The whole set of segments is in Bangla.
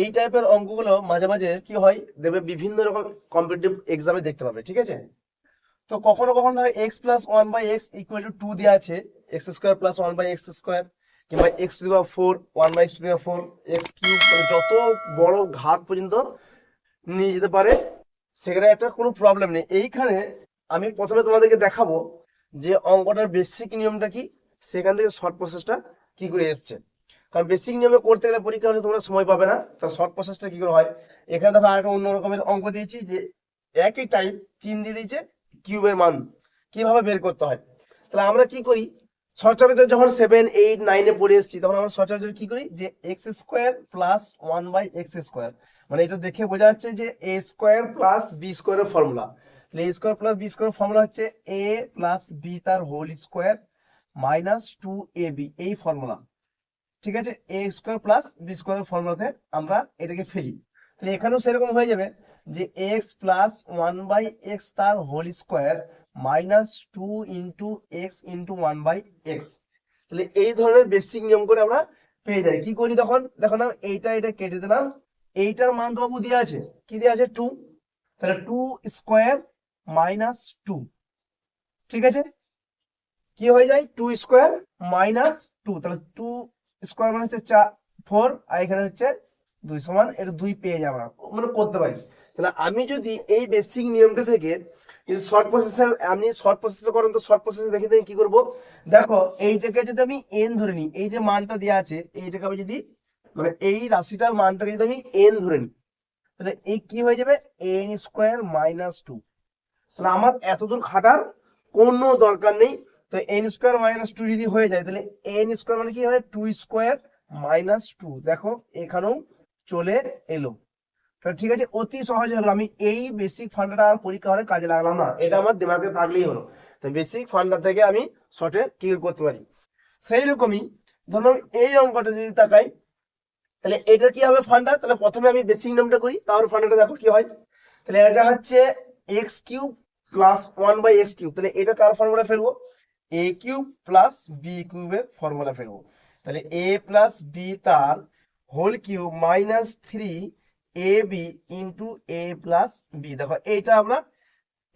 এই টাইপের অঙ্কগুলো মাঝে মাঝে কি হয়? দেখবে বিভিন্ন রকম কম্পিটিটিভ এক্সামে দেখতে পাবে, ঠিক আছে? তো কখনো কখনো ধরো x plus one by x equal to two দেওয়া আছে x square plus one by x square কিংবা এক্স টু দেওয়া four one by x to দেওয়া ফোর এক্স কিউব মানে যত বড় ঘাত পর্যন্ত নিয়ে যেতে পারে, সেখানে একটা কোনো প্রবলেম নেই। এইখানে আমি প্রথমে তোমাদেরকে দেখাবো যে অঙ্কটার বেসিক নিয়মটা কি, সেখান থেকে শর্ট প্রসেসটা কি করে এসছে। কারণ বেসিক নিয়মে করতে গেলে পরীক্ষা হলে তোমরা সময় পাবে না। তার শর্ট প্রসেসটা কি করে হয়? এখানে দেখো আরেকটা অন্য রকমের অঙ্ক দিয়েছি যে একই টাইপ তিন দিয়ে দিয়েছে কিউবের মান। কীভাবে বের করতে হয়? তাহলে আমরা কি করি? সচরাচর যখন সেভেন এইট নাইনে পড়ে এসেছি, তখন আমরা সচরাচর কি করি? যে x square plus one by x square মানে এটা দেখে বোঝা যাচ্ছে যে এ স্কোয়ার প্লাস বি স্কোয়ারের ফর্মুলা তাহলে a square plus b square formula হচ্ছে এ প্লাস বি তার whole square minus two a b এই ফর্মুলা ঠিক আছে? এ স্কোয়ার প্লাস বি স্কোয়ারের ফর্মুলাতে আমরা এটাকে ফেলি। তাহলে এখানেও সেরকম হয়ে যাবে যে x plus one by x তার whole square minus two into x into one by x তাহলে এই ধরনের বেসিক নিয়ম করে আমরা পেয়ে যাই। কি করি তখন? দেখো না, এইটা এটা কেটে দিলাম। এইটার মান তো বাবু দেওয়া আছে। কি দেওয়া আছে? টু তাহলে টু স্কোয়ার মাইনাস টু ঠিক আছে? কি হয়ে যায়? টু স্কোয়ার মাইনাস টু তাহলে টু স্কোয়ার মানে হচ্ছে চার ফোর, আর এখানে হচ্ছে দুই সমান, এটা দুই পেয়ে যাব মানে করতে পারি তাহলে আমি যদি এই বেসিক নিয়মটা থেকে যদি শর্ট প্রসেসর আপনি শর্ট প্রসেসে করেন তো শর্ট প্রসেসে দেখে দেখে কি করব? দেখো এইটাকে যদি আমি এন ধরে নিই, এই যে মানটা দেওয়া আছে এইটাকে আমি যদি মানে এই রাশিটার মানটাকে যদি আমি এন ধরে নিই, তাহলে এই কি হয়ে যাবে? এন স্কোয়ার মাইনাস টু তাহলে আমার এতদূর খাটার কোনো দরকার নেই। তো এন স্কোয়ার মাইনাস টু যদি হয়ে যায়, তাহলে এন স্কোয়ার মানে কি হয়? টু স্কোয়ার মাইনাস টু দেখো, এখানেও চলে এলো। তাহলে ঠিক আছে, অতি সহজে হলো। আমি এই বেসিক ফান্ডাটা আর পরীক্ষা হলে কাজে লাগালাম না। এটা আমার দিমাগে থাকলেই হলো। তো বেসিক ফান্ডা থেকে আমি শর্টে ক্লিয়ার করতে পারি। সেই রকমই ধরো এই অঙ্কটা যদি তাকাই, তাহলে এটা কি হবে ফান্ডা তাহলে প্রথমে আমি বেসিক নামটা করি, তারপর ফান্ডাটা দেখো কি হয়। তাহলে এটা হচ্ছে x cube plus one by x cube তাহলে এটা কার ফর্মুলা ফেলব? এ কিউব প্লাস বি কিউবের ফর্মুলা ফেলব তাহলে এ প্লাস বি তার whole cube minus three a b into a plus b দেখো, এইটা আমরা,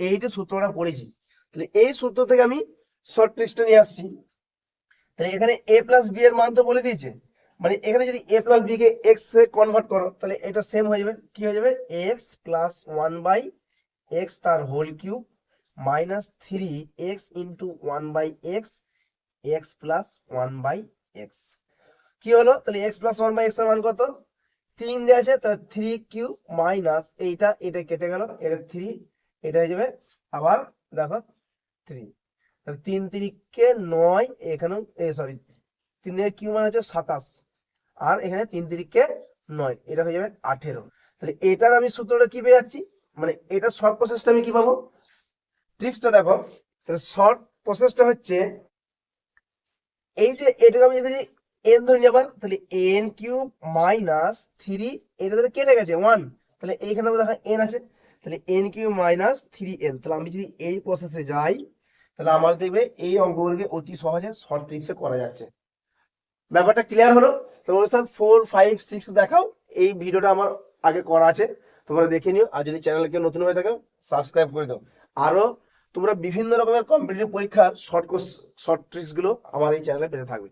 এইটা সূত্রটা পড়েছি। তাহলে এই সূত্র থেকে আমি শর্ট ট্রিক্সটা নিয়ে আসছি। তাহলে এখানে এ প্লাস বি এর মান তো বলে দিয়েছে। মানে এখানে যদি এ প্লাস বি কে এক্স এ কনভার্ট করো, তাহলে এটা সেম হয়ে যাবে। কি হয়ে যাবে? X plus one by x তার whole cube minus three x into one by x x plus one by x. কি হলো? তাহলে এক্স প্লাস ওয়ান বাই এক্সের মান কত? তিন দেওয়া আছে, তাহলে থ্রি কিউ মাইনাস এইটা, এটা কেটে গেল, এটা থ্রি, এটা হয়ে যাবে আবার দেখো থ্রি। তাহলে তিন তিরিকে নয়, এখানেও সরি তিন দিকে কিউ মানে হচ্ছে সাতাশ, আর এখানে তিন তিরিকে নয়, এটা হয়ে যাবে আঠেরো। তাহলে এটার আমি সূত্রটা কি পেয়ে যাচ্ছি? মানে এটা প্রসেসটা আমি কি পাবো? ট্রিক্সটা দেখো শর্ট প্রসেসটা হচ্ছে, এই যে এটাকে আমি যদি এন ধরে আবার, তাহলে এন কিউব মাইনাস থ্রি এটা তাহলে কেটে গেছে ওয়ান তাহলে এইখানে দেখো এন আছে, তাহলে n cube minus three n তাহলে আমি যদি এই প্রসেসে যাই, তাহলে আমার দেখবে এই অঙ্কগুলোকে অতি সহজে শর্ট ট্রিক্সে করা যাচ্ছে। ব্যাপারটা ক্লিয়ার হলো? তোমরা স্যার ফোর ফাইভ সিক্স দেখাও, এই ভিডিওটা আমার আগে করা আছে, তোমরা দেখে নিও, আর যদি চ্যানেলকে নতুন হয়ে থাকো সাবস্ক্রাইব করে দাও। আরও তোমরা বিভিন্ন রকমের কম্পিটিটিভ পরীক্ষার শর্ট কোর্স শর্ট ট্রিক্সগুলো আমার এই চ্যানেলে পেতে থাকবে।